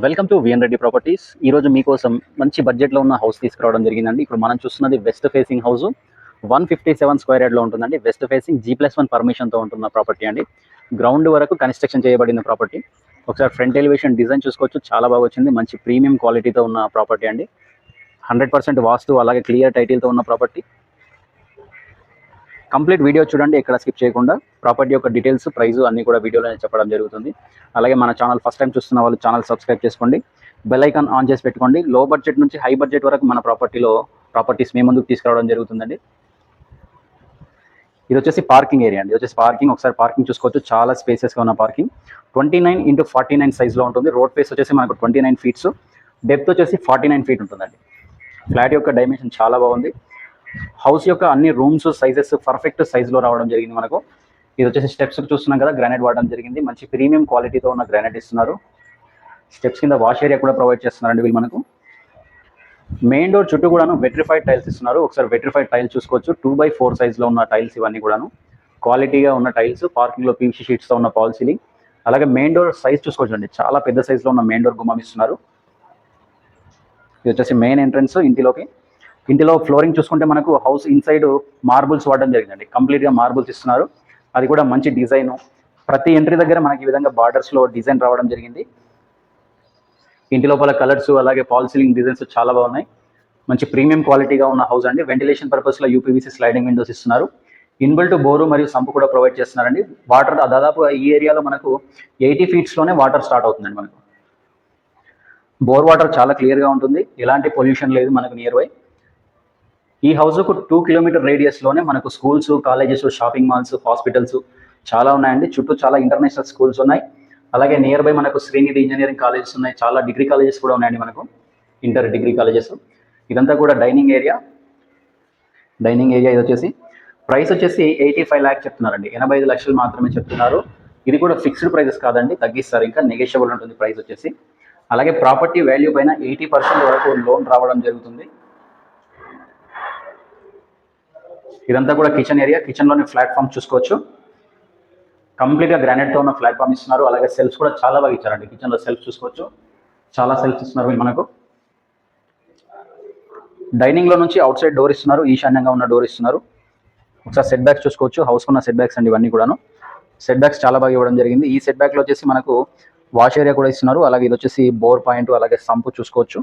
Welcome to VN Reddy properties ఈ రోజు మీకోసం మంచి బడ్జెట్లో ఉన్న హౌస్ తీసుకురావడం జరిగిందండి. ఇప్పుడు మనం చూస్తున్నది west facing house one fifty seven square యార్డ్లో ఉంటుందండి. West facing G plus one పర్మిషన్తో ఉంటున్న ప్రాపర్టీ అండి. గ్రౌండ్ వరకు కన్స్ట్రక్షన్ చేయబడిన ప్రాపర్టీ ఒకసారి ఫ్రంట్ ఎలివేషన్ డిజైన్ చూసుకోవచ్చు. చాలా బాగా వచ్చింది. మంచి ప్రీమియం క్వాలిటీతో ఉన్న ప్రాపర్టీ అండి. హండ్రెడ్ పర్సెంట్ వాస్తు అలాగే క్లియర్ టైటిల్తో ఉన్న ప్రాపర్టీ కంప్లీట్ వీడియో చూడండి ఎక్కడ స్కిప్ చేయకుండా. ప్రాపర్టీ యొక్క డీటెయిల్స్ ప్రైస్ అన్ని కూడా వీడియోలో చెప్పడం జరుగుతుంది. అలాగే మన ఛానల్ ఫస్ట్ టైం చూస్తున్న వాళ్ళు ఛానల్ సబ్స్క్రైబ్ చేసుకోండి. బెల్ ఐకాన్ ఆన్ చేసి పెట్టుకోండి. లో బడ్జెట్ నుంచి హై బడ్జెట్ వరకు మన ప్రాపర్టీలో ప్రాపర్టీస్ మీ ముందుకు తీసుకురావడం జరుగుతుందండి. ఇది వచ్చేసి పార్కింగ్ ఏరియా అండి. ఇది వచ్చేసి పార్కింగ్ ఒకసారి పార్కింగ్ చూసుకోవచ్చు. చాలా స్పేసెస్గా ఉన్న parking twenty nine into forty nine సైజ్లో ఉంటుంది. రోడ్ ఫేస్ వచ్చేసి మనకు ట్వంటీ నైన్ ఫీట్స్ డెప్త్ వచ్చేసి ఫార్టీ నైన్ ఫీట్ ఉంటుందండి. ఫ్లాట్ యొక్క డైమెన్షన్ చాలా బాగుంది. హౌస్ యొక్క అన్ని రూమ్స్ సైజెస్ పర్ఫెక్ట్ సైజులో రావడం జరిగింది మనకు. ఇది వచ్చేసి స్టెప్స్ చూస్తున్నాం కదా గ్రానైట్ వాడడం జరిగింది. మంచి ప్రీమియం క్వాలిటీతో ఉన్న గ్రానైట్ ఇస్తున్నారు. స్టెప్స్ కింద వాష్ ఏరియా కూడా ప్రొవైడ్ చేస్తున్నారండి వీళ్ళు మనకు. మెయిన్ డోర్ చుట్టూ కూడాను వెట్రిఫైడ్ టైల్స్ ఇస్తున్నారు. ఒకసారి వెట్రిఫైడ్ టైల్స్ చూసుకోవచ్చు. టూ బై ఫోర్ సైజ్లో ఉన్న టైల్స్ ఇవన్నీ కూడాను. క్వాలిటీగా ఉన్న టైల్స్ పార్కింగ్లో పీవీసీ షీట్స్తో ఉన్న పాల్ సీలింగ్ అలాగే మెయిన్ డోర్ సైజ్ చూసుకోవచ్చు అండి. చాలా పెద్ద సైజులో ఉన్న మెయిన్ డోర్ గుమ్మం ఇస్తున్నారు. ఇది వచ్చేసి మెయిన్ ఎంట్రన్స్ ఇంటిలోకి. ఇంటిలో ఫ్లోరింగ్ చూసుకుంటే మనకు హౌస్ ఇన్సైడ్ మార్బుల్స్ వాడడం జరిగిందండి. కంప్లీట్గా మార్బుల్స్ ఇస్తున్నారు. అది కూడా మంచి డిజైన్. ప్రతి ఎంట్రీ దగ్గర మనకి ఈ విధంగా బార్డర్స్లో డిజైన్ రావడం జరిగింది. ఇంటి లోపల కలర్స్ అలాగే పాల్ సీలింగ్ డిజైన్స్ చాలా బాగున్నాయి. మంచి ప్రీమియం క్వాలిటీగా ఉన్న హౌస్ అండి. వెంటిలేషన్ పర్పస్లో యూపీవీసీ స్లైడింగ్ విండోస్ ఇస్తున్నారు. ఇన్బిల్ట్ బోరు మరియు సంపు కూడా ప్రొవైడ్ చేస్తున్నారండి. వాటర్ దాదాపు ఈ ఏరియాలో మనకు ఎయిటీ ఫీట్స్లోనే వాటర్ స్టార్ట్ అవుతుందండి మనకు. బోర్ వాటర్ చాలా క్లియర్గా ఉంటుంది. ఎలాంటి పొల్యూషన్ లేదు మనకు నియర్ బై ఈ హౌస్కు టూ కిలోమీటర్ రేడియస్లోనే మనకు schools colleges shopping malls hospitals చాలా ఉన్నాయండి. చుట్టూ చాలా ఇంటర్నేషనల్ స్కూల్స్ ఉన్నాయి. అలాగే నియర్ బై మనకు శ్రీనిధి ఇంజనీరింగ్ కాలేజెస్ ఉన్నాయి. చాలా డిగ్రీ కాలేజెస్ కూడా ఉన్నాయండి మనకు. ఇంటర్ డిగ్రీ కాలేజెస్ ఇదంతా కూడా డైనింగ్ ఏరియా డైనింగ్ ఏరియా ఇది వచ్చేసి. ప్రైస్ వచ్చేసి ఎయిటీ ఫైవ్ ల్యాక్ చెప్తున్నారండి. ఎనభై ఐదు లక్షలు మాత్రమే చెప్తున్నారు. ఇది కూడా ఫిక్స్డ్ ప్రైజెస్ కాదండి. తగ్గిస్తారు. ఇంకా నెగోషియబుల్ ఉంటుంది ప్రైస్ వచ్చేసి. అలాగే ప్రాపర్టీ వాల్యూ పైన ఎయిటీ పర్సెంట్ వరకు లోన్ రావడం జరుగుతుంది. ఇదంతా కూడా కిచెన్ ఏరియా కిచెన్లోని ప్లాట్ఫామ్ చూసుకోవచ్చు. కంప్లీట్గా గ్రానైట్తో ఉన్న ప్లాట్ఫామ్ ఇస్తున్నారు. అలాగే సెల్ఫ్స్ కూడా చాలా బాగా ఇచ్చారండి. కిచెన్లో సెల్ఫ్ చూసుకోవచ్చు. చాలా సెల్ఫ్స్ ఇస్తున్నారు వీళ్ళు మనకు. డైనింగ్లో నుంచి అవుట్ సైడ్ డోర్ ఇస్తున్నారు. ఈశాన్యంగా ఉన్న డోర్ ఇస్తున్నారు. ఒకసారి సెట్ బ్యాక్స్ చూసుకోవచ్చు. హౌస్ ఉన్న సెట్ బ్యాక్స్ అండి ఇవన్నీ కూడాను. సెట్ బ్యాక్స్ చాలా బాగా ఇవ్వడం జరిగింది. ఈ సెట్ బ్యాక్లో వచ్చేసి మనకు వాష్ ఏరియా కూడా ఇస్తున్నారు. అలాగే ఇది వచ్చేసి బోర్ పాయింట్ అలాగే సంపు చూసుకోవచ్చు.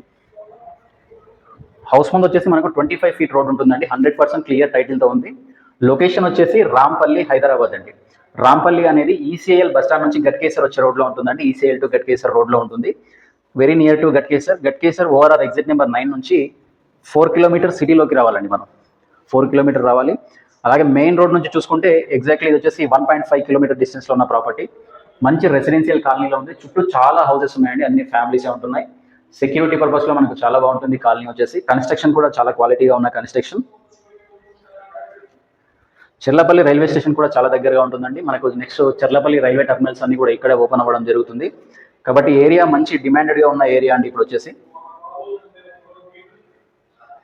హౌస్ ముందు వచ్చేసి మనకు ట్వంటీ ఫైవ్ ఫీట్ రోడ్ ఉంటుందండి. హండ్రెడ్ పర్సెంట్ క్లియర్ టైటిల్తో ఉంది. లొకేషన్ వచ్చేసి రాంపల్లి హైదరాబాద్ అండి. రాంపల్లి అనేది ఈసీఎల్ ఈసీఐఎల్ బస్ స్టాండ్ నుంచి గట్కేసర్ వచ్చే రోడ్లో ఉంటుందండి. E ఈసీఐఎల్ టు గట్కేసర్ రోడ్లో ఉంటుంది. Very near to Ghatkesar Ghatkesar overall exit number nine నుంచి ఫోర్ కిలోమీటర్ సిటీలోకి రావాలండి మనం. ఫోర్ కిలోమీటర్ రావాలి. అలాగే మెయిన్ రోడ్ నుంచి చూసుకుంటే ఎగ్జాక్ట్లీ ఇది వచ్చేసి వన్ పాయింట్ ఫైవ్ కిలోమీటర్ డిస్టెన్స్లో ఉన్న ప్రాపర్టీ మంచి రెసిడెన్షియల్ కాలనీలో ఉంది. చుట్టూ చాలా హౌసెస్ ఉన్నాయండి. అన్ని ఫ్యామిలీసే ఉంటున్నాయి. సెక్యూరిటీ పర్పస్లో మనకు చాలా బాగుంటుంది కాలనీ వచ్చేసి. కన్స్ట్రక్షన్ కూడా చాలా క్వాలిటీగా ఉన్న కన్స్ట్రక్షన్ చెర్లపల్లి రైల్వే స్టేషన్ కూడా చాలా దగ్గరగా ఉంటుందండి. మనకు నెక్స్ట్ చెర్లపల్లి రైల్వే టర్మినల్స్ అన్ని కూడా ఇక్కడే ఓపెన్ అవ్వడం జరుగుతుంది. కాబట్టి ఏరియా మంచి డిమాండెడ్గా ఉన్న ఏరియా అండి ఇప్పుడు వచ్చేసి.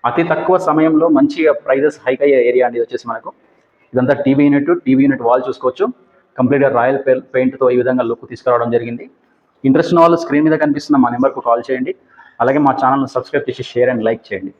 అతి తక్కువ సమయంలో మంచిగా ప్రైజెస్ హైక్ అయ్యే ఏరియా అండి వచ్చేసి మనకు. ఇదంతా TV unit TV unit wall చూసుకోవచ్చు. కంప్లీట్గా రాయల్ పెయింట్తో ఈ విధంగా లుక్ తీసుకురావడం జరిగింది. ఇంట్రెస్ట్ ఉన్న వాళ్ళు స్క్రీన్ మీద కనిపిస్తున్న మా నెంబర్కు కాల్ చేయండి. అలాగే మా ఛానల్ను సబ్స్క్రైబ్ చేసి షేర్ అండ్ లైక్ చేయండి.